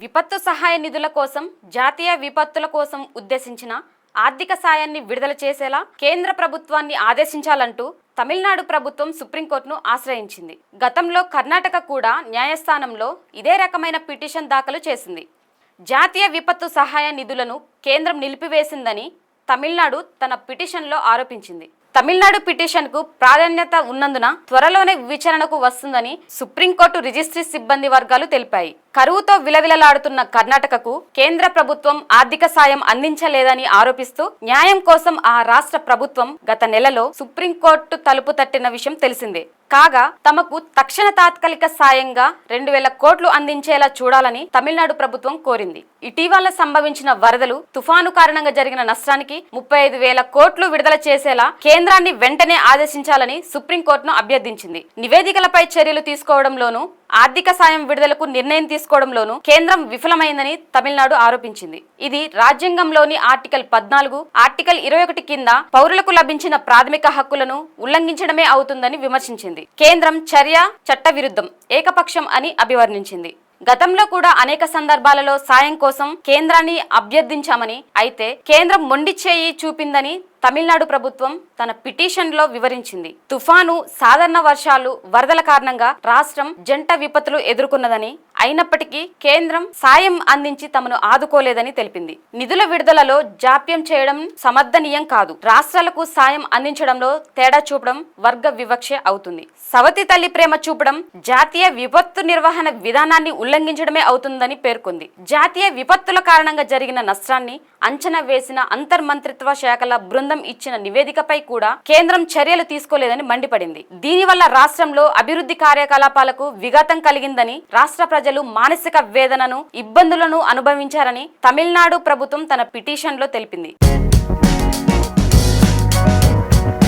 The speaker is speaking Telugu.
విపత్తు సహాయ నిధుల కోసం జాతీయ విపత్తుల కోసం ఉద్దేశించిన ఆర్థిక సాయాన్ని విడుదల చేసేలా కేంద్ర ప్రభుత్వాన్ని ఆదేశించాలంటూ తమిళనాడు ప్రభుత్వం సుప్రీంకోర్టును ఆశ్రయించింది. గతంలో కర్ణాటక కూడా న్యాయస్థానంలో ఇదే రకమైన పిటిషన్ దాఖలు చేసింది. జాతీయ విపత్తు సహాయ నిధులను కేంద్రం నిలిపివేసిందని తమిళనాడు తన పిటిషన్లో ఆరోపించింది. తమిళనాడు పిటిషన్కు ప్రాధాన్యత ఉన్నందున త్వరలోనే విచారణకు వస్తుందని సుప్రీంకోర్టు రిజిస్ట్రీ సిబ్బంది వర్గాలు తెలిపాయి. కరువుతో విలవిలలాడుతున్న కర్ణాటకకు కేంద్ర ప్రభుత్వం ఆర్థిక సాయం అందించలేదని ఆరోపిస్తూ న్యాయం కోసం ఆ రాష్ట్ర ప్రభుత్వం గత నెలలో సుప్రీంకోర్టు తలుపు తట్టిన విషయం తెలిసిందే. కాగా తమకు తక్షణ తాత్కాలిక సాయంగా రెండు వేల కోట్లు అందించేలా చూడాలని తమిళనాడు ప్రభుత్వం కోరింది. ఇటీవల సంభవించిన వరదలు తుఫాను కారణంగా జరిగిన నష్టానికి ముప్పై ఐదు వేల కోట్లు విడుదల చేసేలా కేంద్రాన్ని వెంటనే ఆదేశించాలని సుప్రీంకోర్టును అభ్యర్థించింది. నివేదికలపై చర్యలు తీసుకోవడంలోనూ ఆర్థిక సాయం విడుదలకు నిర్ణయం తీసుకోవడంలోనూ కేంద్రం విఫలమైందని తమిళనాడు ఆరోపించింది. ఇది రాజ్యాంగంలోని ఆర్టికల్ పద్నాలుగు ఆర్టికల్ ఇరవై ఒకటి కింద పౌరులకు లభించిన ప్రాథమిక హక్కులను ఉల్లంఘించడమే అవుతుందని విమర్శించింది. కేంద్రం చర్య చట్టవిరుద్ధం ఏకపక్షం అని అభివర్ణించింది. గతంలో కూడా అనేక సందర్భాలలో సాయం కోసం కేంద్రాన్ని అభ్యర్థించామని అయితే కేంద్రం మొండి చేయి చూపిందని తమిళనాడు ప్రభుత్వం తన పిటిషన్లో వివరించింది. తుఫాను సాధారణ వర్షాలు వరదల కారణంగా రాష్ట్రం జంట విపత్తులు ఎదుర్కొన్నదని అయినప్పటికీ కేంద్రం సాయం అందించి తమను ఆదుకోలేదని తెలిపింది. నిధుల విడుదలలో జాప్యం చేయడం సమర్థనీయం కాదు. రాష్ట్రాలకు సాయం అందించడంలో తేడా చూపడం వర్గ వివక్ష అవుతుంది. సవతి తల్లి ప్రేమ చూపడం జాతీయ విపత్తు నిర్వహణ విధానాన్ని ఉల్లంఘించడమే అవుతుందని పేర్కొంది. జాతీయ విపత్తుల కారణంగా జరిగిన నష్టాన్ని అంచనా వేసిన అంతర్మంత్రిత్వ శాఖల బృందం ఇచ్చిన నివేదికపై కూడా కేంద్రం చర్యలు తీసుకోలేదని మండిపడింది. దీనివల్ల రాష్ట్రంలో అభివృద్ధి కార్యకలాపాలకు విఘాతం కలిగిందని రాష్ట్ర ప్రజలు మానసిక వేదనను ఇబ్బందులను అనుభవించారని తమిళనాడు ప్రభుత్వం తన పిటిషన్లో తెలిపింది.